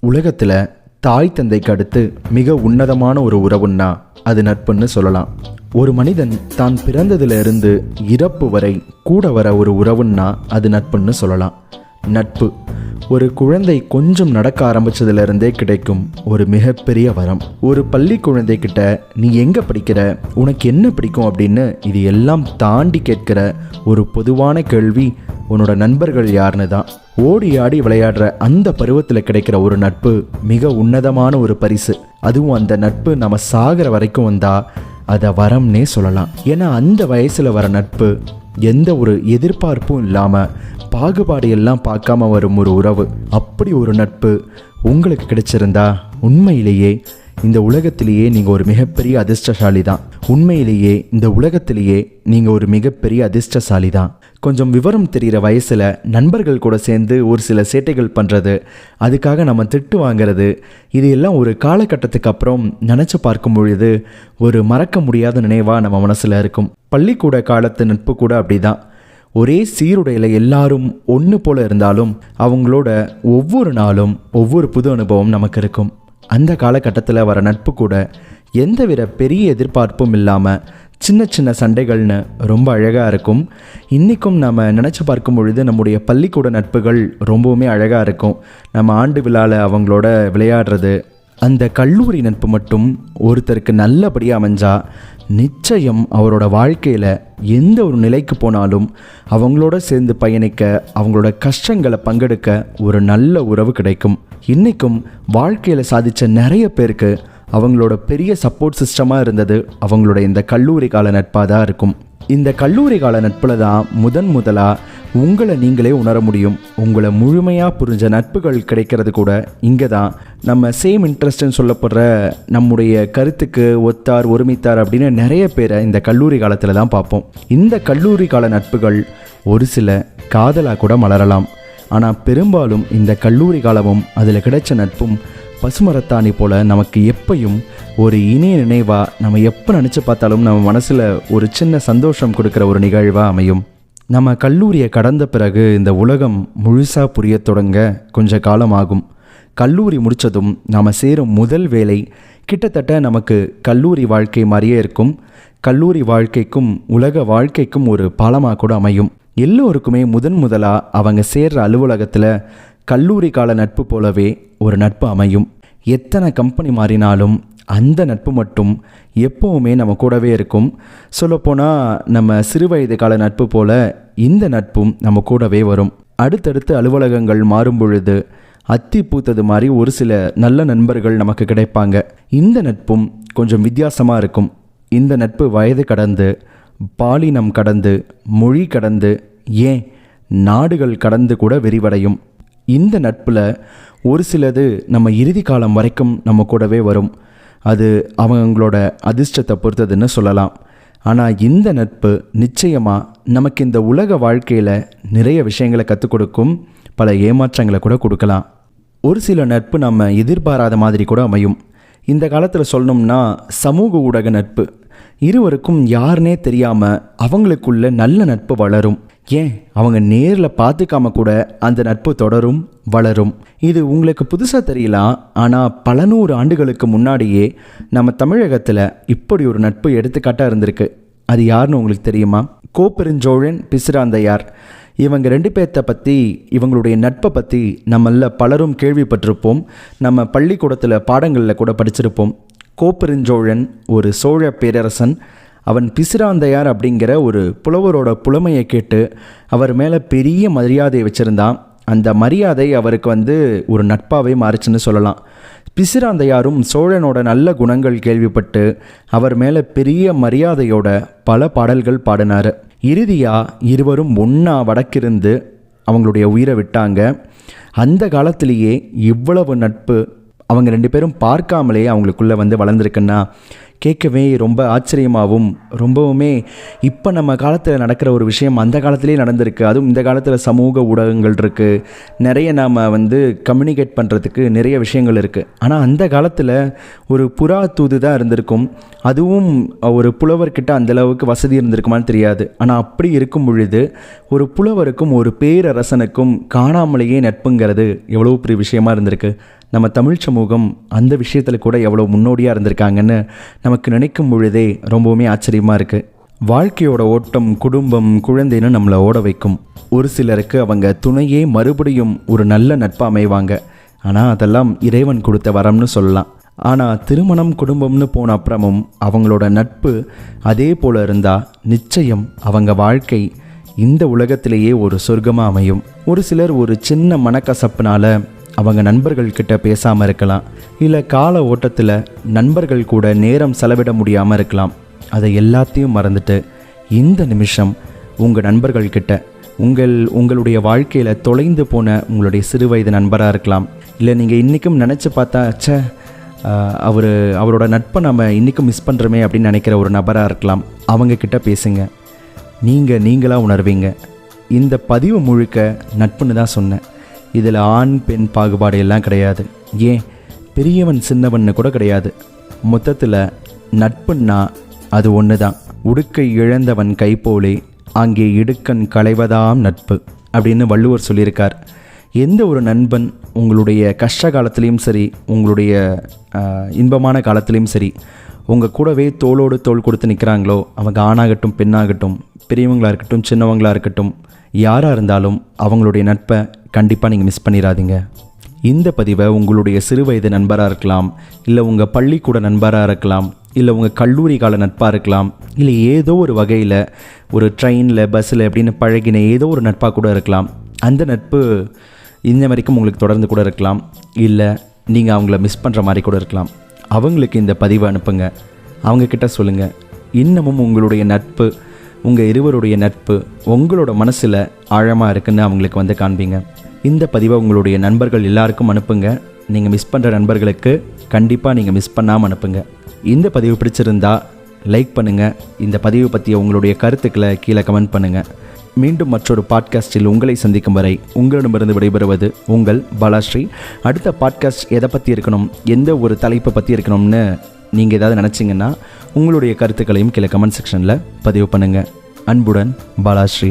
உலகத்தில் தாய் தந்தைக்கு அடுத்து மிக உன்னதமான ஒரு உறவுன்னா அது நட்புன்னு சொல்லலாம். ஒரு மனிதன் தான் பிறந்ததிலிருந்து இறப்பு வரை கூட வர ஒரு உறவுன்னா அது நட்புன்னு சொல்லலாம். நட்பு ஒரு குழந்தை கொஞ்சம் நடக்க ஆரம்பிச்சதுலேருந்தே கிடைக்கும் ஒரு மிகப்பெரிய வரம். ஒரு பள்ளி குழந்தைகிட்ட நீ எங்கே படிக்கிற? உனக்கு என்ன பிடிக்கும்? அப்படின்னு இது எல்லாம் தாண்டி கேட்கிற ஒரு பொதுவான கேள்வி உன்னோட நண்பர்கள் யாருன்னு தான். ஓடி ஆடி விளையாடுற அந்த பருவத்தில் கிடைக்கிற ஒரு நட்பு மிக உன்னதமான ஒரு பரிசு. அதுவும் அந்த நட்பு நம்ம சாகிற வரைக்கும் வந்தால் அதை வரம்னே சொல்லலாம். ஏன்னா அந்த வயசில் வர நட்பு எந்த ஒரு எதிர்பார்ப்பும் இல்லாமல் பாகுபாடு எல்லாம் பார்க்காம வரும் ஒரு உறவு. அப்படி ஒரு நட்பு உங்களுக்கு கிடைச்சிருந்தா உண்மையிலேயே இந்த உலகத்திலேயே நீங்கள் ஒரு மிகப்பெரிய அதிர்ஷ்டசாலி தான் உண்மையிலேயே இந்த உலகத்திலேயே நீங்கள் ஒரு மிகப்பெரிய அதிர்ஷ்டசாலி தான் கொஞ்சம் விவரம் தெரிகிற வயசில் நண்பர்கள் கூட சேர்ந்து ஒரு சில சேட்டைகள் பண்ணுறது அதுக்காக நம்ம திட்டு வாங்குறது இது எல்லாம் ஒரு காலகட்டத்துக்கு அப்புறம் நினச்சி பார்க்கும் பொழுது ஒரு மறக்க முடியாத நினைவாக நம்ம மனசில் இருக்கும். பள்ளிக்கூட காலத்து நட்பு கூட அப்படிதான். ஒரே சீருடையில் எல்லாரும் ஒன்று போல இருந்தாலும் அவங்களோட ஒவ்வொரு நாளும் ஒவ்வொரு புது அனுபவம் நமக்கு இருக்கும். அந்த காலகட்டத்தில் வர நட்பு கூட எந்தவித பெரிய எதிர்பார்ப்பும் இல்லாமல் சின்ன சின்ன சண்டைகள்னு ரொம்ப அழகாக இருக்கும். இன்றைக்கும் நம்ம நினச்சி பார்க்கும் பொழுது நம்முடைய பள்ளிக்கூட நட்புகள் ரொம்பவுமே அழகாக இருக்கும். நம்ம ஆண்டு விழாவில் அவங்களோட விளையாடுறது அந்த கல்லூரி நட்பு மட்டும் ஒருத்தருக்கு நல்லபடியாக அமைஞ்சா நிச்சயம் அவரோட வாழ்க்கையில் எந்த ஒரு நிலைக்கு போனாலும் அவங்களோட சேர்ந்து பயணிக்க அவங்களோட கஷ்டங்களை பங்கெடுக்க ஒரு நல்ல உறவு கிடைக்கும். இன்றைக்கும் வாழ்க்கையில் சாதித்த நிறைய பேருக்கு அவங்களோட பெரிய சப்போர்ட் சிஸ்டமாக இருந்தது அவங்களோட இந்த கல்லூரி கால நட்பாக தான் இருக்கும். இந்த கல்லூரி கால நட்பில் தான் முதன் முதலாக உங்களை நீங்களே உணர முடியும். உங்களை முழுமையாக புரிஞ்ச நட்புகள் கிடைக்கிறது கூட இங்கே தான். நம்ம சேம் இன்ட்ரெஸ்ட்னு சொல்லப்படுற நம்முடைய கருத்துக்கு ஒத்தார் ஒருமித்தார் அப்படின்னு நிறைய பேரை இந்த கல்லூரி காலத்தில் தான் பார்ப்போம். இந்த கல்லூரி கால நட்புகள் ஒரு சில காதலாக கூட மலரலாம். ஆனால் பெரும்பாலும் இந்த கல்லூரி காலமும் அதில் கிடைச்ச நட்பும் பசுமரத்தாணி போல நமக்கு எப்பையும் ஒரு இனிய நினைவாக நம்ம எப்போ நினச்சி பார்த்தாலும் நம்ம மனசில் ஒரு சின்ன சந்தோஷம் கொடுக்குற ஒரு நிகழ்வாக அமையும். நம்ம கல்லூரியை கடந்த பிறகு இந்த உலகம் முழுசாக புரியத் தொடங்க கொஞ்ச காலம் ஆகும் கல்லூரி முடித்ததும் நாம் சேரும் முதல் வேலை கிட்டத்தட்ட நமக்கு கல்லூரி வாழ்க்கை மாதிரியே இருக்கும். கல்லூரி வாழ்க்கைக்கும் உலக வாழ்க்கைக்கும் ஒரு பாலமாக கூட அமையும். எல்லோருக்குமே முதன் முதலாக அவங்க சேர்ற அலுவலகத்தில் கல்லூரி கால நட்பு போலவே ஒரு நட்பு அமையும். எத்தனை கம்பெனி மாறினாலும் அந்த நட்பு மட்டும் எப்போவுமே நம்ம கூடவே இருக்கும். சொல்லப்போனால் நம்ம சிறுவயது கால நட்பு போல இந்த நட்பும் நம்ம கூடவே வரும். அடுத்தடுத்து அலுவலகங்கள் மாறும் பொழுது அத்தி பூத்தது மாதிரி ஒரு சில நல்ல நண்பர்கள் நமக்கு கிடைப்பாங்க. இந்த நட்பும் கொஞ்சம் வித்தியாசமாக இருக்கும். இந்த நட்பு வயது கடந்து பாலினம் கடந்து மொழி கடந்து ஏன் நாடுகள் கடந்து கூட விரிவடையும்? இந்த நட்பில் ஒரு சிலது நம்ம இறுதி காலம் வரைக்கும் நம்ம கூடவே வரும். அது அவங்களோட அதிர்ஷ்டத்தை பொறுத்ததுன்னு சொல்லலாம். ஆனால் இந்த நட்பு நிச்சயமாக நமக்கு இந்த உலக வாழ்க்கையில் நிறைய விஷயங்களை கற்றுக் கொடுக்கும் பல ஏமாற்றங்களை கூட கொடுக்கலாம். ஒரு சில நட்பு நம்ம எதிர்பாராத மாதிரி கூட அமையும். இந்த காலத்தில் சொல்லணும்னா சமூக ஊடக நட்பு. இருவருக்கும் யாருனே தெரியாமல் அவங்களுக்குள்ள நல்ல நட்பு வளரும். ஏன்? அவங்க நேரில் பார்த்துக்காம கூட அந்த நட்பு தொடரும் வளரும். இது உங்களுக்கு புதுசாக தெரியலாம் ஆனால் பல நூறு ஆண்டுகளுக்கு முன்னாடியே நம்ம தமிழகத்தில் இப்படி ஒரு நட்பு எடுத்துக்காட்டாக இருந்திருக்கு. அது யாருன்னு உங்களுக்கு தெரியுமா? கோப்பெருஞ்சோழன் பிசிராந்தையார். இவங்க ரெண்டு பேர்த்த பற்றி இவங்களுடைய நட்பை பற்றி நம்மள பலரும் கேள்விப்பட்டிருப்போம். நம்ம பள்ளிக்கூடத்தில் பாடங்களில் கூட படிச்சிருப்போம். கோப்பெருஞ்சோழன் ஒரு சோழ பேரரசன் அவன் பிசிராந்தையார் அப்படிங்கிற ஒரு புலவரோட புலமையை கேட்டு அவர் மேலே பெரிய மரியாதை வச்சுருந்தான். அந்த மரியாதை அவருக்கு வந்து ஒரு நட்பாகவே மாறுச்சுன்னு சொல்லலாம். பிசிராந்தையாரும் சோழனோட நல்ல குணங்கள் கேள்விப்பட்டு அவர் மேலே பெரிய மரியாதையோட பல பாடல்கள் பாடினார். இறுதியாக இருவரும் ஒன்றா வடக்கிருந்து அவங்களுடைய உயிரை விட்டாங்க. அந்த காலத்திலேயே இவ்வளவு நட்பு அவங்க ரெண்டு பேரும் பார்க்காமலே அவங்களுக்குள்ளே வந்து வளர்ந்துருக்குன்னா கேட்கவே ரொம்ப ஆச்சரியமாகவும் ரொம்பவுமே இப்போ நம்ம காலத்தில் நடக்கிற ஒரு விஷயம் அந்த காலத்திலே நடந்திருக்கு. அதுவும் இந்த காலத்தில் சமூக ஊடகங்கள் இருக்குது நிறைய நாம் வந்து கம்யூனிகேட் பண்ணுறதுக்கு நிறைய விஷயங்கள் இருக்குது ஆனால் அந்த காலத்தில் ஒரு புறா தூது தான் இருந்திருக்கும். அதுவும் ஒரு புலவர்கிட்ட அந்தளவுக்கு வசதி இருந்திருக்குமான்னு தெரியாது. ஆனால் அப்படி இருக்கும் பொழுது ஒரு புலவருக்கும் ஒரு பேரரசனுக்கும் காணாமலேயே நட்புங்கிறது எவ்வளோ பெரிய விஷயமா இருந்திருக்கு. நம்ம தமிழ் சமூகம் அந்த விஷயத்தில் கூட எவ்வளோ முன்னோடியாக இருந்திருக்காங்கன்னு நமக்கு நினைக்கும் பொழுதே ரொம்பவுமே ஆச்சரியமாக இருக்குது வாழ்க்கையோட ஓட்டம் குடும்பம் குழந்தைன்னு நம்மளை ஓட வைக்கும். ஒரு சிலருக்கு அவங்க துணையே மறுபடியும் ஒரு நல்ல நட்பாக அமைவாங்க. ஆனால் அதெல்லாம் இறைவன் கொடுத்த வரம்னு சொல்லலாம். ஆனால் திருமணம் குடும்பம்னு போன அப்புறமும் அவங்களோட நட்பு அதே போல் இருந்தால் நிச்சயம் அவங்க வாழ்க்கை இந்த உலகத்திலேயே ஒரு சொர்க்கமாக அமையும். ஒரு சிலர் ஒரு சின்ன மனக்கசப்புனால அவங்க நண்பர்கள்கிட்ட பேசாமல் இருக்கலாம். இல்லை கால ஓட்டத்தில் நண்பர்கள் கூட நேரம் செலவிட முடியாமல் இருக்கலாம். அதை எல்லாத்தையும் மறந்துட்டு இந்த நிமிஷம் உங்கள் நண்பர்கள்கிட்ட உங்கள் உங்களுடைய வாழ்க்கையில் தொலைந்து போன உங்களுடைய சிறு வயது நண்பராக இருக்கலாம். இல்லை நீங்கள் இன்றைக்கும் நினச்சி பார்த்தா ச்சே அவர் அவரோட நட்பை நம்ம இன்றைக்கும் மிஸ் பண்ணுறோமே அப்படின்னு நினைக்கிற ஒரு நபராக இருக்கலாம். அவங்கக்கிட்ட பேசுங்க. நீங்கள் நீங்களாக உணர்வீங்க. இந்த பதிவு முழுக்க நட்புன்னு தான் சொன்னேன். இதில் ஆண் பெண் பாகுபாடு எல்லாம் கிடையாது. ஏன்? பெரியவன் சின்னவன்னு கூட கிடையாது. மொத்தத்தில் நட்புன்னா அது ஒன்று தான் உடுக்கை இழந்தவன் கைப்போலே அங்கே இடுக்கண் களைவதாம் நட்பு அப்படின்னு வள்ளுவர் சொல்லியிருக்கார். எந்த ஒரு நண்பன் உங்களுடைய கஷ்ட காலத்துலேயும் சரி உங்களுடைய இன்பமான காலத்துலேயும் சரி உங்கள் கூடவே தோளோடு தோல் கொடுத்து நிற்கிறாங்களோ அவங்க ஆணாகட்டும் பெண்ணாகட்டும் பெரியவங்களாக இருக்கட்டும் சின்னவங்களாக இருக்கட்டும் யாராக இருந்தாலும் அவங்களுடைய நட்பை கண்டிப்பாக நீங்கள் மிஸ் பண்ணிடாதீங்க இந்த பதிவை உங்களுடைய சிறுவயது நண்பராக இருக்கலாம் இல்லை உங்கள் பள்ளிக்கூட நண்பராக இருக்கலாம் இல்லை உங்கள் கல்லூரி கால நட்பாக இருக்கலாம் இல்லை ஏதோ ஒரு வகையில் ஒரு ட்ரெயினில் பஸ்ஸில் அப்படின்னு பழகின ஏதோ ஒரு நட்பாக கூட இருக்கலாம். அந்த நட்பு இந்த வரைக்கும் உங்களுக்கு தொடர்ந்து கூட இருக்கலாம் இல்லை நீங்கள் அவங்கள மிஸ் பண்ணுற மாதிரி கூட இருக்கலாம். அவங்களுக்கு இந்த பதிவை அனுப்புங்க. அவங்கக்கிட்ட சொல்லுங்கள் இன்னமும் உங்களுடைய நட்பு உங்கள் இருவருடைய நட்பு உங்களோட மனசில் ஆழமாக இருக்குன்னு அவங்களுக்கு வந்து காண்பீங்க. இந்த பதிவை உங்களுடைய நண்பர்கள் எல்லாருக்கும் அனுப்புங்க. நீங்கள் மிஸ் பண்ணுற நண்பர்களுக்கு கண்டிப்பாக நீங்கள் மிஸ் பண்ணாமல் அனுப்புங்க. இந்த பதிவு பிடிச்சிருந்தா லைக் பண்ணுங்கள் இந்த பதிவு பற்றிய உங்களுடைய கருத்துக்களை கீழே கமெண்ட் பண்ணுங்கள் மீண்டும் மற்றொரு பாட்காஸ்டில் உங்களை சந்திக்கும் வரை உங்களிடமிருந்து விடைபெறுவது உங்கள் பாலாஸ்ரீ. அடுத்த பாட்காஸ்ட் எதை பற்றி இருக்கணும்? எந்த ஒரு தலைப்பை பற்றி இருக்கணும்னு நீங்கள் ஏதாவது நினச்சிங்கன்னா உங்களுடைய கருத்துக்களையும் கீழே கமெண்ட் செக்ஷனில் பதிவு பண்ணுங்கள் அன்புடன் பாலாஸ்ரீ.